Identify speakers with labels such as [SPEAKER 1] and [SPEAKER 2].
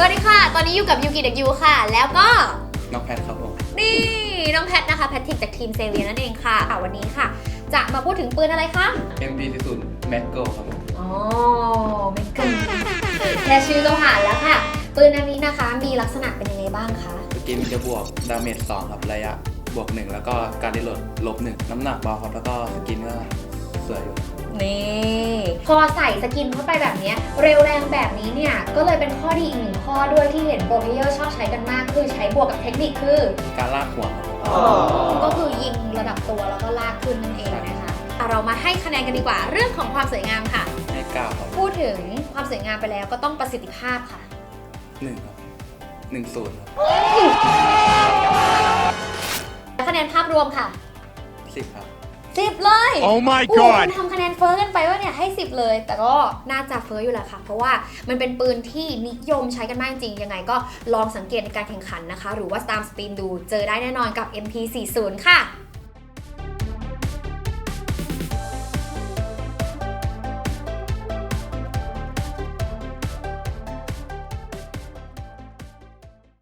[SPEAKER 1] สวัสดีค่ะ ตอนนี้อยู่กับยูกิเด็กยูค่ะ แล้วก็
[SPEAKER 2] น้องแพทครับผม
[SPEAKER 1] นี่น้องแพทนะคะ แพทริกจากทีมเซเวียนั่นเองค่ะอะ วันนี้ค่ะ จะมาพูดถึงปืนอะไรคะ
[SPEAKER 2] MP ที่สุดแมกโกครับผม
[SPEAKER 1] อ๋อไม่เกินแค่ชื่อก็ผ่านแล้วค่ะ ปืนอันนี้นะคะ มีลักษณะเป็นยังไงบ้างคะ
[SPEAKER 2] สกินมันจะบวกดาเมจ2ครับระยะบวก 1 แล้วก็การรีโหลดลบ1น้ำหนักเบาครับแล้วก็สกินก็สวยอยู่
[SPEAKER 1] นี่ พอใส่สกินเข้าไปแบบเนี้ยเร็วแรงแบบนี้เนี่ย ก็เลยเป็นข้อดีอีกหนึ่งข้อด้วยที่เห็นโปรเพลเยอร์ชอบใช้กันมาก คือใช้บวกกับเทคนิคคือ
[SPEAKER 2] การลากหัวครับ
[SPEAKER 1] ก็คือยิงระดับตัวแล้วก็ลากขึ้นนั่นเองนะคะอะเรามาให้คะแนนกันดีกว่า เรื่องของความสวยงามค่ะ
[SPEAKER 2] ให้เก้าครับ
[SPEAKER 1] พูดถึงความสวยงามไปแล้วก็ต้องประสิทธิภาพค่ะ
[SPEAKER 2] 1ครับ1ศูนย์ครับ
[SPEAKER 1] คะแนนภาพรวมค่ะ
[SPEAKER 2] 10ครับ
[SPEAKER 1] 10เลย
[SPEAKER 3] Oh my
[SPEAKER 1] โอ้โห
[SPEAKER 3] god!
[SPEAKER 1] มันทำคะแนนเฟ้อกันไปว่าเนี่ยให้ 10 เลย แต่ก็น่าจะเฟ้ออยู่แหละค่ะ เพราะว่ามันเป็นปืนที่นิยมใช้กันมากจริง ยังไงก็ลองสังเกตในการแข่งขันนะคะ หรือว่าตามสตรีมดูเจอได้แน่นอนกับ MP40 ค่ะ